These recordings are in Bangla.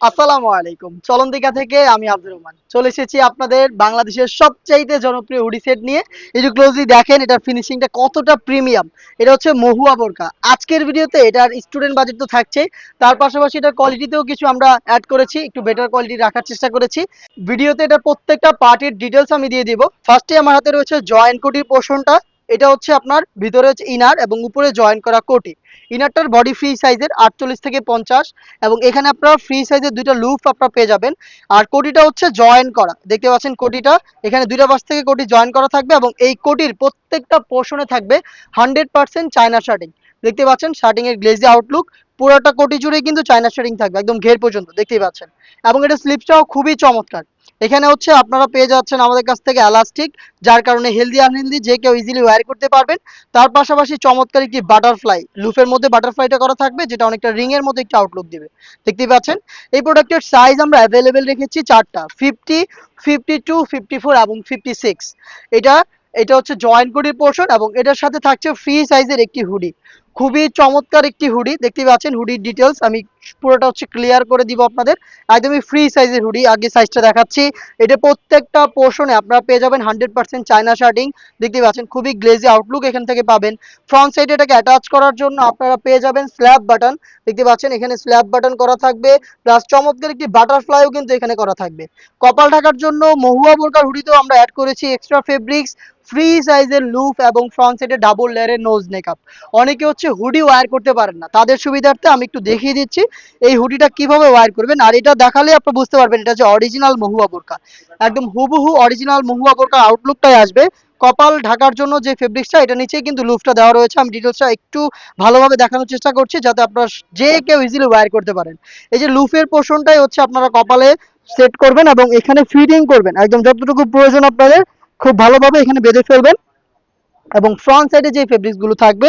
আসসালামু আলাইকুম। চলন্তিকা থেকে আমি আব্দুর রহমান। চলে এসেছি আপনাদের বাংলাদেশের সবচাইতে জনপ্রিয় হুডি সেট নিয়ে। এই যে ক্লোজলি দেখেন, এটার ফিনিশিংটা কতটা প্রিমিয়াম এটা হচ্ছে মহুয়া বোরকা। আজকের ভিডিওতে এটার স্টুডেন্ট বাজেট তো থাকছেই। তার পাশাপাশি এটার কোয়ালিটিতেও কিছু আমরা অ্যাড করেছি। একটু বেটার কোয়ালিটি রাখার চেষ্টা করেছি। ভিডিওতে এটা প্রত্যেকটা পার্টির ডিটেলস আমি দিয়ে দিব। ফার্স্টে আমার হাতে রয়েছে জয়েন্ট কোটির পোর্শনটা এটা হচ্ছে আপনার, ভিতরে হচ্ছে ইনার এবং উপরে জয়েন করা কোটি ইনারটার বডি ফ্রি সাইজের আটচল্লিশ থেকে পঞ্চাশ এবং এখানে আপনারা ফ্রি সাইজের দুইটা লুপ আপনারা পেয়ে যাবেন। আর কোটিটা হচ্ছে জয়েন করা। দেখতে পাচ্ছেন কোটিটা এখানে দুইটা পাশ থেকে কোটি জয়েন করা থাকবে এবং এই কোটির প্রত্যেকটা পোর্শনে থাকবে হান্ড্রেড পার্সেন্ট চায়না শার্টিং দেখতে পাচ্ছেন শার্টিং এর গ্লেজি আউটলুক পুরোটা কোটি জুড়ে কিন্তু চায়না শার্টিং থাকবে, একদম ঘের পর্যন্ত। দেখতেই পাচ্ছেন। এবং এটা স্লিপসটাও খুবই চমৎকার। এখানে হচ্ছে আপনারা পেয়ে যাচ্ছেন আমাদের কাছ থেকে এলাস্টিক, যার কারণে হেলদি আনহেলদি যে কেউ ইজিলি ওয়্যার করতে পারবেন। তার পাশাপাশি চমৎকার একটি বাটারফ্লাই লুফের মধ্যে বাটারফ্লাইটা করা থাকবে, যেটা অনেকটা রিং এর মধ্যে একটি আউটলুক দিবে। দেখতেই পাচ্ছেন? এই প্রোডাক্টের সাইজ আমরা অ্যাভেলেবেল রেখেছি চারটা fifty fifty two fifty four এবং ফিফটি সিক্স এটা এটা হচ্ছে জয়েন্ট কোডির পোর্শন এবং এটার সাথে থাকছে ফ্রি সাইজের একটি হুডি খুবই চমৎকার একটি হুডি দেখতে পাচ্ছেন হুডির ডিটেলস আমি পুরোটা হচ্ছে ক্লিয়ার করে দিব আপনাদের। একদমই ফ্রি সাইজের হুডি, আগে সাইজটা দেখাচ্ছি। এটা প্রত্যেকটা পোর্শনে আপনারা পেয়ে যাবেন হান্ড্রেড পার্সেন্ট চায়না শার্টিং দেখতে পাচ্ছেন, খুবই গ্লেজি আউটলুক এখান থেকে পাবেন। ফ্রন্ট সাইডে এটাকে অ্যাটাচ করার জন্য আপনারা পেয়ে যাবেন স্ল্যাব বাটন দেখতে পাচ্ছেন, এখানে স্ল্যাব বাটন করা থাকবে প্লাস চমৎকার একটি বাটারফ্লাইও কিন্তু এখানে করা থাকবে। কপাল ঢাকার জন্য মহুয়া বোরকার হুডিতেও আমরা অ্যাড করেছি এক্সট্রা ফেব্রিক্স ফ্রি সাইজের লুফ এবং ফ্রন্ট সাইডে ডাবল লেয়ারের নোজ মেকআপ অনেকে হচ্ছে হুডি ওয়্যার করতে পারেন না। তাদের সুবিধার্থে আমি একটু দেখিয়ে দিচ্ছি এই হুডিটা কীভাবে ওয়্যার করবেন। আর এটা দেখালে আপনি বুঝতে পারবেন, এটা হচ্ছে অরিজিনাল মহুয়া বোরকা। একদম হুবহু অরিজিনাল মহুয়া বোরকা আউটলুকটাই আসবে। কপাল ঢাকার জন্য যে ফেব্রিক্সটা এটা নিচেই কিন্তু লুফটা দেওয়া রয়েছে। আমি ডিটেলসটা একটু ভালোভাবে দেখানোর চেষ্টা করছি, যাতে আপনারা যে কেউ ইজিলি ওয়্যার করতে পারেন। এই যে লুফের পোর্শনটাই হচ্ছে আপনারা কপালে সেট করবেন এবং এখানে ফিটিং করবেন। একদম যতটুকু প্রয়োজন আপনাদের, খুব ভালোভাবে এখানে বেঁধে ফেলবেন। এবং ফ্রন্ট সাইডে যে ফেব্রিক্সগুলো থাকবে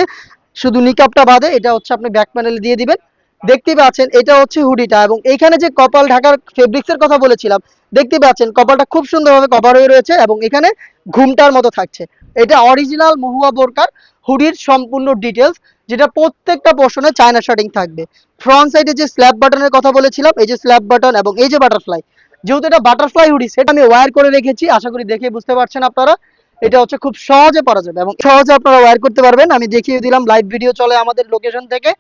শুধু নিকাপটা বাদে এটা হচ্ছে আপনি ব্যাক প্যানেলে দিয়ে দিবেন। দেখতে পাচ্ছেন, এটা হচ্ছে হুডিটা এবং এখানে যে কপাল ঢাকার ফেব্রিক্সের কথা বলেছিলাম দেখতে পাচ্ছেন কপালটা খুব সুন্দরভাবে কভার হয়ে রয়েছে এবং এখানে ঘুমটার মতো থাকছে। এটা অরিজিনাল মহুয়া বোরকার হুডির সম্পূর্ণ ডিটেলস যেটা প্রত্যেকটা পোর্শনে চায়না শার্টিং থাকবে। ফ্রন্ট সাইডে যে স্ল্যাব বাটনের কথা বলেছিলাম, এই যে স্ল্যাব বাটন এবং এই যে বাটারফ্লাই যেহেতু এটা বাটারফ্লাই হুডি, সেটা আমি ওয়্যার করে রেখেছি, আশা করি দেখে বুঝতে পারছেন আপনারা। এটা হচ্ছে খুব সহজে পড়া যাবে এবং সহজে আপনারা ওয়্যার করতে পারবেন। আমি দেখিয়ে দিলাম লাইভ ভিডিও চলে আমাদের লোকেশন থেকে।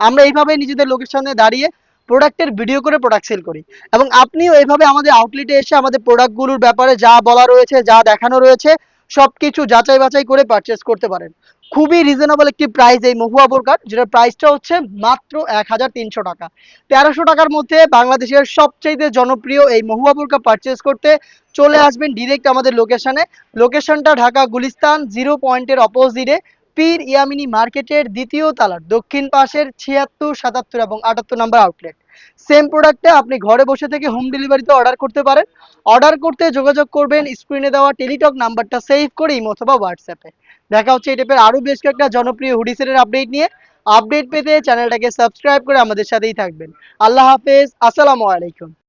আমরা এইভাবে নিজেদের লোকেশনে দাঁড়িয়ে প্রোডাক্টের ভিডিও করে প্রোডাক্ট সেল করি। এবং আপনিও এইভাবে আমাদের আউটলেটে এসে আমাদের প্রোডাক্টগুলোর ব্যাপারে যা বলা রয়েছে, যা দেখানো রয়েছে সবকিছু যাচাই বাছাই করে পারচেস করতে পারেন। খুবই রিজনেবল একটি প্রাইস এই মহুয়া বোরকার যেটার প্রাইসটা হচ্ছে মাত্র এক হাজার তিনশো টাকা। তেরোশো টাকার মধ্যে বাংলাদেশের সবচেয়ে জনপ্রিয় এই মহুয়া বোরকা পারচেস করতে চলে আসবেন ডিরেক্ট আমাদের লোকেশনে লোকেশনটা ঢাকা গুলিস্তান জিরো পয়েন্টের অপোজিটে পীর ইয়ামিনী মার্কেটের দ্বিতীয় তালার দক্ষিণ পাশের ছিয়াত্তর, সাতাত্তর এবং আটাত্তর নাম্বার আউটলেট সেম প্রোডাক্টে আপনি ঘরে বসে থেকে হোম ডেলিভারিতে অর্ডার করতে পারেন। অর্ডার করতে যোগাযোগ করবেন স্ক্রিনে দেওয়া টেলিটক নাম্বারটা সেভ করে ইমো অথবা হোয়াটসঅ্যাপে দেখা হচ্ছে এই টাইপের আরও বেশ কয়েকটা জনপ্রিয় হুডিসের আপডেট নিয়ে। আপডেট পেতে চ্যানেলটাকে সাবস্ক্রাইব করে আমাদের সাথেই থাকবেন। আল্লাহ হাফেজ, আসসালামু আলাইকুম।